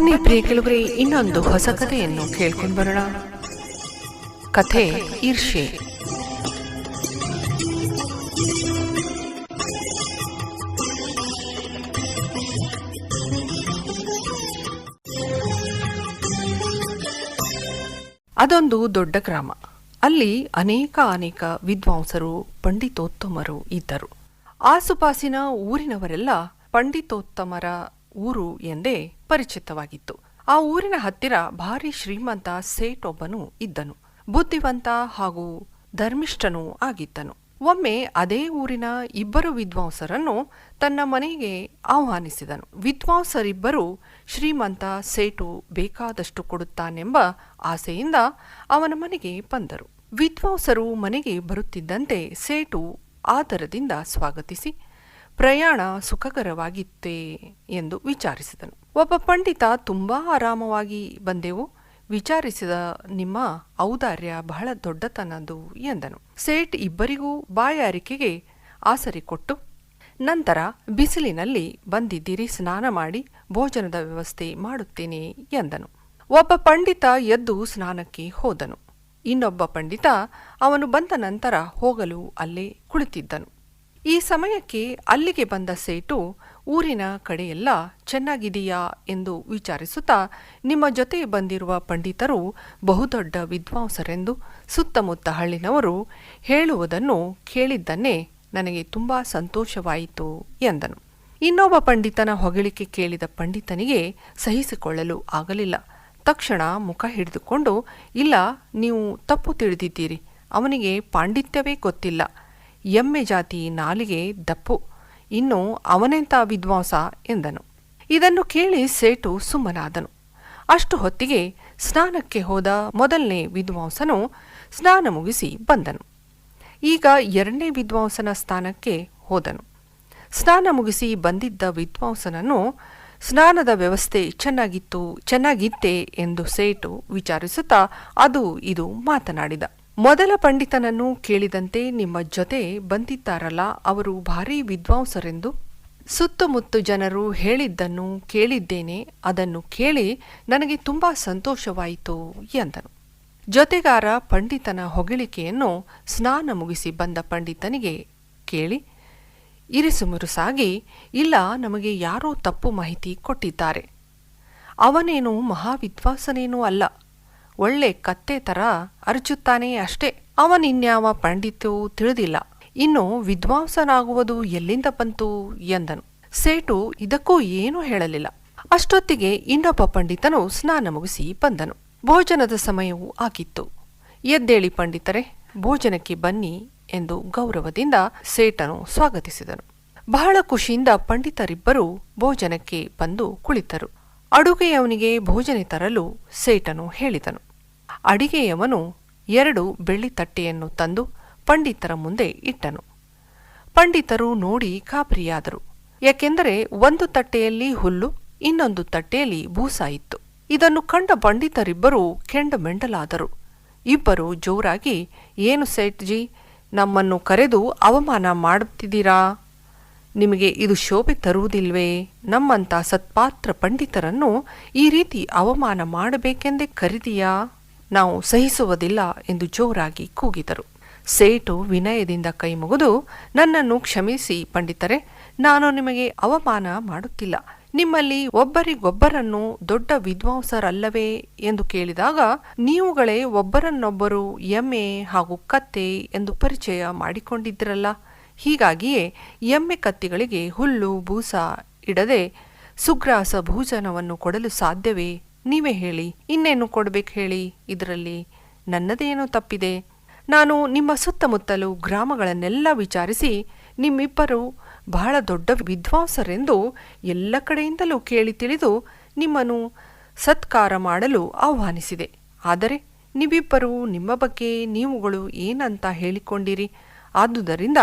ಬನ್ನಿ ಪ್ರಿಯ ಇನ್ನೊಂದು ಹೊಸ ಕಥೆಯನ್ನು ಕೇಳ್ಕೊಂಡು ಬರೋಣ. ಕಥೆ ಈರ್ಷೆ ಅದೊಂದು ದೊಡ್ಡ ಗ್ರಾಮ. ಅಲ್ಲಿ ಅನೇಕ ಅನೇಕ ವಿದ್ವಾಂಸರು, ಪಂಡಿತೋತ್ತಮರು ಇದ್ದರು. ಆಸುಪಾಸಿನ ಊರಿನವರೆಲ್ಲ ಪಂಡಿತೋತ್ತಮರ ಊರು ಎಂದೇ ಪರಿಚಿತವಾಗಿತ್ತು. ಆ ಊರಿನ ಹತ್ತಿರ ಭಾರಿ ಶ್ರೀಮಂತ ಸೇಟ್ ಒಬ್ಬನು ಇದ್ದನು. ಬುದ್ಧಿವಂತ ಹಾಗೂ ಧರ್ಮಿಷ್ಠನೂ ಆಗಿದ್ದನು. ಒಮ್ಮೆ ಅದೇ ಊರಿನ ಇಬ್ಬರು ವಿದ್ವಾಂಸರನ್ನು ತನ್ನ ಮನೆಗೆ ಆಹ್ವಾನಿಸಿದನು. ವಿದ್ವಾಂಸರಿಬ್ಬರು, ಶ್ರೀಮಂತ ಸೇಟು ಬೇಕಾದಷ್ಟು ಕೊಡುತ್ತಾನೆಂಬ ಆಸೆಯಿಂದ ಅವನ ಮನೆಗೆ ಬಂದರು. ವಿದ್ವಾಂಸರು ಮನೆಗೆ ಬರುತ್ತಿದ್ದಂತೆ ಸೇಟು ಆದರದಿಂದ ಸ್ವಾಗತಿಸಿ ಪ್ರಯಾಣ ಸುಖಕರವಾಗಿತ್ತೇ ಎಂದು ವಿಚಾರಿಸಿದನು. ಒಬ್ಬ ಪಂಡಿತ ತುಂಬ ಆರಾಮವಾಗಿ ಬಂದೆವು. ವಿಚಾರಿಸಿದ ನಿಮ್ಮ ಔದಾರ್ಯ ಬಹಳ ದೊಡ್ಡತನದು ಎಂದನು. ಸೇಠ್ ಇಬ್ಬರಿಗೂ ಬಾಯಾರಿಕೆಗೆ ಆಸರಿ ಕೊಟ್ಟು, ನಂತರ ಬಿಸಿಲಿನಲ್ಲಿ ಬಂದಿದ್ದೀರಿ, ಸ್ನಾನ ಮಾಡಿ ಭೋಜನದ ವ್ಯವಸ್ಥೆ ಮಾಡುತ್ತೇನೆ ಎಂದನು. ಒಬ್ಬ ಪಂಡಿತ ಎದ್ದು ಸ್ನಾನಕ್ಕೆ ಹೋದನು. ಇನ್ನೊಬ್ಬ ಪಂಡಿತ ಅವನು ಬಂದ ನಂತರ ಹೋಗಲು ಅಲ್ಲೇ ಕುಳಿತಿದ್ದನು. ಈ ಸಮಯಕ್ಕೆ ಅಲ್ಲಿಗೆ ಬಂದ ಸೇಟು, ಊರಿನ ಕಡೆಯೆಲ್ಲ ಚೆನ್ನಾಗಿದೆಯಾ? ಎಂದು ವಿಚಾರಿಸುತ್ತಾ, ನಿಮ್ಮ ಜೊತೆ ಬಂದಿರುವ ಪಂಡಿತರು ಬಹುದೊಡ್ಡ ವಿದ್ವಾಂಸರೆಂದು ಸುತ್ತಮುತ್ತ ಹಳ್ಳಿನವರು ಹೇಳುವುದನ್ನು ಕೇಳಿದ್ದನ್ನೇ ನನಗೆ ತುಂಬ ಸಂತೋಷವಾಯಿತು, ಎಂದನು. ಇನ್ನೊಬ್ಬ ಪಂಡಿತನ ಹೊಗಳಿಕೆ ಕೇಳಿದ ಪಂಡಿತನಿಗೆ ಸಹಿಸಿಕೊಳ್ಳಲು ಆಗಲಿಲ್ಲ. ತಕ್ಷಣ ಮುಖ ಹಿಡಿದುಕೊಂಡು, ಇಲ್ಲ, ನೀವು ತಪ್ಪು ತಿಳಿದಿದ್ದೀರಿ. ಅವನಿಗೆ ಪಾಂಡಿತ್ಯವೇ ಗೊತ್ತಿಲ್ಲ. ಎಮ್ಮೆ ಜಾತಿ ನಾಲಿಗೆ ದಪ್ಪು, ಇನ್ನು ಅವನೆಂಥ ವಿದ್ವಾಂಸ ಎಂದನು. ಇದನ್ನು ಕೇಳಿ ಸೇಟು ಸುಮ್ಮನಾದನು. ಅಷ್ಟು ಹೊತ್ತಿಗೆ ಸ್ನಾನಕ್ಕೆ ಹೋದ ಮೊದಲನೇ ವಿದ್ವಾಂಸನು ಸ್ನಾನ ಮುಗಿಸಿ ಬಂದನು. ಈಗ ಎರಡನೇ ವಿದ್ವಾಂಸನ ಸ್ಥಾನಕ್ಕೆ ಹೋದನು. ಸ್ನಾನ ಮುಗಿಸಿ ಬಂದಿದ್ದ ವಿದ್ವಾಂಸನನ್ನು ಸ್ನಾನದ ವ್ಯವಸ್ಥೆ ಚೆನ್ನಾಗಿತ್ತು, ಚೆನ್ನಾಗಿತ್ತೆ ಎಂದು ಸೇಟು ವಿಚಾರಿಸುತ್ತಾ ಅದು ಇದು ಮಾತನಾಡಿದ. ಮೊದಲ ಪಂಡಿತನನ್ನು ಕೇಳಿದಂತೆ ನಿಮ್ಮ ಜೊತೆ ಬಂದಿದ್ದಾರಲ್ಲ, ಅವರು ಭಾರೀ ವಿದ್ವಾಂಸರೆಂದು. ಸುತ್ತಮುತ್ತ ಜನರು ಹೇಳಿದ್ದನ್ನು ಕೇಳಿದ್ದೇನೆ, ಅದನ್ನು ಕೇಳಿ ನನಗೆ ತುಂಬಾ ಸಂತೋಷವಾಯಿತು ಎಂದನು. ಜೊತೆಗಾರ ಪಂಡಿತನ ಹೊಗಳಿಕೆಯನ್ನು ಸ್ನಾನ ಮುಗಿಸಿ ಬಂದ ಪಂಡಿತನಿಗೆ ಕೇಳಿ ಇರಿಸುಮುರುಸಾಗಿ ಇಲ್ಲ ನಮಗೆ ಯಾರೋ ತಪ್ಪು ಮಾಹಿತಿ ಕೊಟ್ಟಿದ್ದಾರೆ. ಅವನೇನು ಮಹಾವಿದ್ವಾಸನೇನೂ ಅಲ್ಲ. ಒಳ್ಳೆ ಕತ್ತೆ ತರ ಅರಚುತ್ತಾನೆ ಅಷ್ಟೇ. ಅವನಿನ್ಯಾವ ಪಂಡಿತವೂ ತಿಳಿದಿಲ್ಲ. ಇನ್ನು ವಿದ್ವಾಂಸನಾಗುವುದು ಎಲ್ಲಿಂದ ಬಂತು ಎಂದನು. ಸೇಟು ಇದಕ್ಕೂ ಏನೂ ಹೇಳಲಿಲ್ಲ. ಅಷ್ಟೊತ್ತಿಗೆ ಇನ್ನೊಬ್ಬ ಪಂಡಿತನು ಸ್ನಾನ ಮುಗಿಸಿ ಬಂದನು. ಭೋಜನದ ಸಮಯವೂ ಆಗಿತ್ತು. ಎದ್ದೇಳಿ ಪಂಡಿತರೆ, ಭೋಜನಕ್ಕೆ ಬನ್ನಿ ಎಂದು ಗೌರವದಿಂದ ಸೇಟನು ಸ್ವಾಗತಿಸಿದನು. ಬಹಳ ಖುಷಿಯಿಂದ ಪಂಡಿತರಿಬ್ಬರು ಭೋಜನಕ್ಕೆ ಬಂದು ಕುಳಿತರು. ಅಡುಗೆಯವನಿಗೆ ಭೋಜನ ತರಲು ಸೇಟನು ಹೇಳಿದನು. ಅಡಿಗೆಯವನು ಎರಡು ಬೆಳ್ಳಿ ತಟ್ಟೆಯನ್ನು ತಂದು ಪಂಡಿತರ ಮುಂದೆ ಇಟ್ಟನು. ಪಂಡಿತರು ನೋಡಿ ಕಾಪರಿಯಾದರು ಯಾಕೆಂದರೆ ಒಂದು ತಟ್ಟೆಯಲ್ಲಿ ಹುಲ್ಲು, ಇನ್ನೊಂದು ತಟ್ಟೆಯಲ್ಲಿ ಬೂಸ ಇತ್ತು. ಇದನ್ನು ಕಂಡ ಪಂಡಿತರಿಬ್ಬರೂ ಕೆಂಡ ಮೆಂಡಲಾದರು. ಇಬ್ಬರು ಜೋರಾಗಿ, ಏನು ಸೇಟ್ಜಿ ನಮ್ಮನ್ನು ಕರೆದು ಅವಮಾನ ಮಾಡುತ್ತಿದ್ದೀರಾ? ನಿಮಗೆ ಇದು ಶೋಭೆ ತರುವುದಿಲ್ವೇ? ನಮ್ಮಂಥ ಸತ್ಪಾತ್ರ ಪಂಡಿತರನ್ನು ಈ ರೀತಿ ಅವಮಾನ ಮಾಡಬೇಕೆಂದೇ ಕರೆದಿಯಾ? ನಾವು ಸಹಿಸುವುದಿಲ್ಲ ಎಂದು ಜೋರಾಗಿ ಕೂಗಿದರು. ಸೇಟು ವಿನಯದಿಂದ ಕೈಮುಗಿದು, ನನ್ನನ್ನು ಕ್ಷಮಿಸಿ ಪಂಡಿತರೆ, ನಾನು ನಿಮಗೆ ಅವಮಾನ ಮಾಡುತ್ತಿಲ್ಲ. ನಿಮ್ಮಲ್ಲಿ ಒಬ್ಬರಿಗೊಬ್ಬರನ್ನು ದೊಡ್ಡ ವಿದ್ವಾಂಸರಲ್ಲವೇ ಎಂದು ಕೇಳಿದಾಗ, ನೀವುಗಳೇ ಒಬ್ಬರನ್ನೊಬ್ಬರು ಎಮ್ಮೆ ಹಾಗೂ ಕತ್ತೆ ಎಂದು ಪರಿಚಯ ಮಾಡಿಕೊಂಡಿದ್ದಿರಲ್ಲ? ಹೀಗಾಗಿಯೇ ಎಮ್ಮೆ ಕತ್ತಿಗಳಿಗೆ ಹುಲ್ಲು, ಬೂಸ ಇಡದೆ ಸುಗ್ರಾಸ ಭೋಜನವನ್ನು ಕೊಡಲು ಸಾಧ್ಯವೇ? ನೀವೇ ಹೇಳಿ. ಇನ್ನೇನು ಕೊಡಬೇಕು ಹೇಳಿ? ಇದರಲ್ಲಿ ನನ್ನದೇನು ತಪ್ಪಿದೆ. ನಾನು ನಿಮ್ಮ ಸುತ್ತಮುತ್ತಲು ಗ್ರಾಮಗಳನ್ನೆಲ್ಲ ವಿಚಾರಿಸಿ ನಿಮ್ಮಿಬ್ಬರು ಬಹಳ ದೊಡ್ಡ ವಿದ್ವಾಂಸರೆಂದು ಎಲ್ಲ ಕಡೆಯಿಂದಲೂ ಕೇಳಿ ತಿಳಿದು ನಿಮ್ಮನ್ನು ಸತ್ಕಾರ ಮಾಡಲು ಆಹ್ವಾನಿಸಿದೆ. ಆದರೆ, ನೀವಿಬ್ಬರು ನಿಮ್ಮ ಬಗ್ಗೆ ನೀವುಗಳು ಏನಂತ ಹೇಳಿಕೊಂಡಿರಿ? ಆದುದರಿಂದ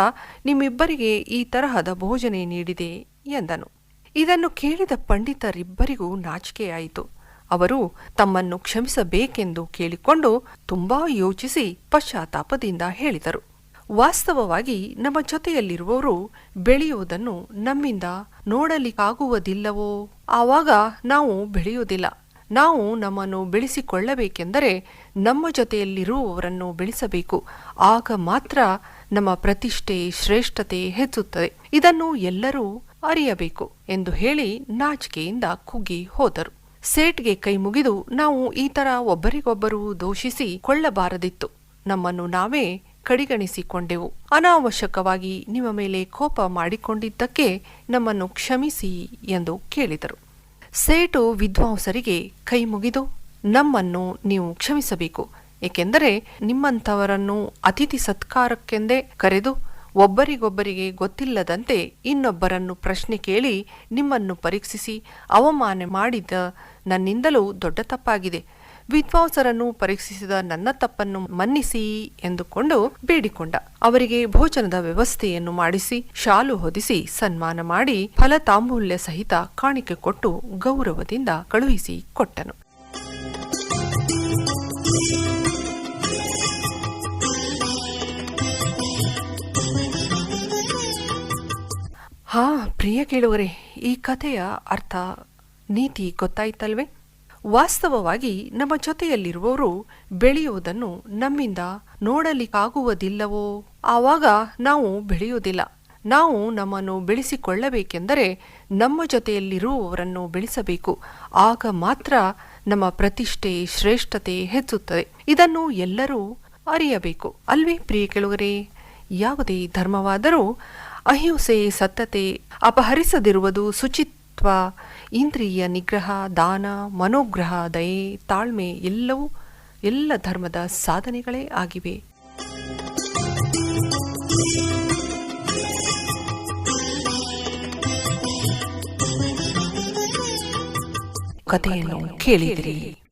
ನಿಮ್ಮಿಬ್ಬರಿಗೆ ಈ ತರಹದ ಭೋಜನೆ ನೀಡಿದೆ ಎಂದನು. ಇದನ್ನು ಕೇಳಿದ ಪಂಡಿತರಿಬ್ಬರಿಗೂ ನಾಚಿಕೆಯಾಯಿತು. ಅವರು ತಮ್ಮನ್ನು ಕ್ಷಮಿಸಬೇಕೆಂದು ಕೇಳಿಕೊಂಡು ತುಂಬಾ ಯೋಚಿಸಿ ಪಶ್ಚಾತ್ತಾಪದಿಂದ ಹೇಳಿದರು. ವಾಸ್ತವವಾಗಿ ನಮ್ಮ ಜೊತೆಯಲ್ಲಿರುವವರು ಬೆಳೆಯುವುದನ್ನು ನಮ್ಮಿಂದ ನೋಡಲಿಕ್ಕಾಗುವುದಿಲ್ಲವೋ? ಆವಾಗ ನಾವು ಬೆಳೆಯುವುದಿಲ್ಲ. ನಾವು ನಮ್ಮನ್ನು ಬೆಳೆಸಿಕೊಳ್ಳಬೇಕೆಂದರೆ ನಮ್ಮ ಜೊತೆಯಲ್ಲಿರುವವರನ್ನು ಬೆಳೆಸಬೇಕು. ಆಗ ಮಾತ್ರ ನಮ್ಮ ಪ್ರತಿಷ್ಠೆ, ಶ್ರೇಷ್ಠತೆ ಹೆಚ್ಚುತ್ತದೆ. ಇದನ್ನು ಎಲ್ಲರೂ ಅರಿಯಬೇಕು ಎಂದು ಹೇಳಿ ನಾಚಿಕೆಯಿಂದ ಕುಗ್ಗಿ ಹೋದರು. ಸೇಟ್ಗೆ ಕೈ ಮುಗಿದು ನಾವು ಈ ತರ ಒಬ್ಬರಿಗೊಬ್ಬರು ದೋಷಿಸಿ ಕೊಳ್ಳಬಾರದಿತ್ತು. ನಮ್ಮನ್ನು ನಾವೇ ಕಡಿಗಣಿಸಿಕೊಂಡೆವು. ಅನಾವಶ್ಯಕವಾಗಿ ನಿಮ್ಮ ಮೇಲೆ ಕೋಪ ಮಾಡಿಕೊಂಡಿದ್ದಕ್ಕೆ ನಮ್ಮನ್ನು ಕ್ಷಮಿಸಿ ಎಂದು ಕೇಳಿದರು. ಸೇಟು ವಿದ್ವಾಂಸರಿಗೆ ಕೈ ಮುಗಿದು, ನಮ್ಮನ್ನು ನೀವು ಕ್ಷಮಿಸಬೇಕು. ಏಕೆಂದರೆ ನಿಮ್ಮಂಥವರನ್ನು ಅತಿಥಿ ಸತ್ಕಾರಕ್ಕೆಂದೇ ಕರೆದು ಒಬ್ಬರಿಗೊಬ್ಬರಿಗೆ ಗೊತ್ತಿಲ್ಲದಂತೆ ಇನ್ನೊಬ್ಬರನ್ನು ಪ್ರಶ್ನೆ ಕೇಳಿ ನಿಮ್ಮನ್ನು ಪರೀಕ್ಷಿಸಿ ಅವಮಾನ ಮಾಡಿದ ನನ್ನಿಂದಲೂ ದೊಡ್ಡ ತಪ್ಪಾಗಿದೆ. ವಿದ್ವಾಂಸರನ್ನು ಪರೀಕ್ಷಿಸಿದ ನನ್ನ ತಪ್ಪನ್ನು ಮನ್ನಿಸಿ ಎಂದುಕೊಂಡು ಬೇಡಿಕೊಂಡ. ಅವರಿಗೆ ಭೋಜನದ ವ್ಯವಸ್ಥೆಯನ್ನು ಮಾಡಿಸಿ, ಶಾಲು ಹೊದಿಸಿ, ಸನ್ಮಾನ ಮಾಡಿ ಫಲತಾಂಬೂಲ್ಯ ಸಹಿತ ಕಾಣಿಕೆ ಕೊಟ್ಟು ಗೌರವದಿಂದ ಕಳುಹಿಸಿ ಕೊಟ್ಟನು. ಹಾ, ಪ್ರಿಯ ಕೇಳುವರೆ, ಈ ಕಥೆಯ ಅರ್ಥ ನೀತಿ ಗೊತ್ತಾಯ್ತಲ್ವೇ? ವಾಸ್ತವವಾಗಿ ನಮ್ಮ ಜೊತೆಯಲ್ಲಿರುವವರು ಬೆಳೆಯುವುದನ್ನು ನಮ್ಮಿಂದ ನೋಡಲಿಕ್ಕಾಗುವುದಿಲ್ಲವೋ? ಆವಾಗ ನಾವು ಬೆಳೆಯುವುದಿಲ್ಲ. ನಾವು ನಮ್ಮನ್ನು ಬೆಳೆಸಿಕೊಳ್ಳಬೇಕೆಂದರೆ ನಮ್ಮ ಜೊತೆಯಲ್ಲಿರುವವರನ್ನು ಬೆಳೆಸಬೇಕು. ಆಗ ಮಾತ್ರ ನಮ್ಮ ಪ್ರತಿಷ್ಠೆ, ಶ್ರೇಷ್ಠತೆ ಹೆಚ್ಚುತ್ತದೆ. ಇದನ್ನು ಎಲ್ಲರೂ ಅರಿಯಬೇಕು. ಅಲ್ವೇ ಪ್ರಿಯ ಕೆಳಗರೆ? ಯಾವುದೇ ಧರ್ಮವಾದರೂ ಅಹಿಂಸೆ, ಸತ್ತತೆ, ಅಪಹರಿಸದಿರುವುದು ಶುಚಿತ್ವ ಇಂದ್ರಿಯ ನಿಗ್ರಹ ದಾನ ಮನೋಗ್ರಹ ದಯೆ ತಾಳ್ಮೆ ಎಲ್ಲವೂ ಎಲ್ಲ ಧರ್ಮದ ಸಾಧನೆಗಳೇ ಆಗಿವೆ. ಕಥೆಯನ್ನು ಕೇಳಿದಿರಿ.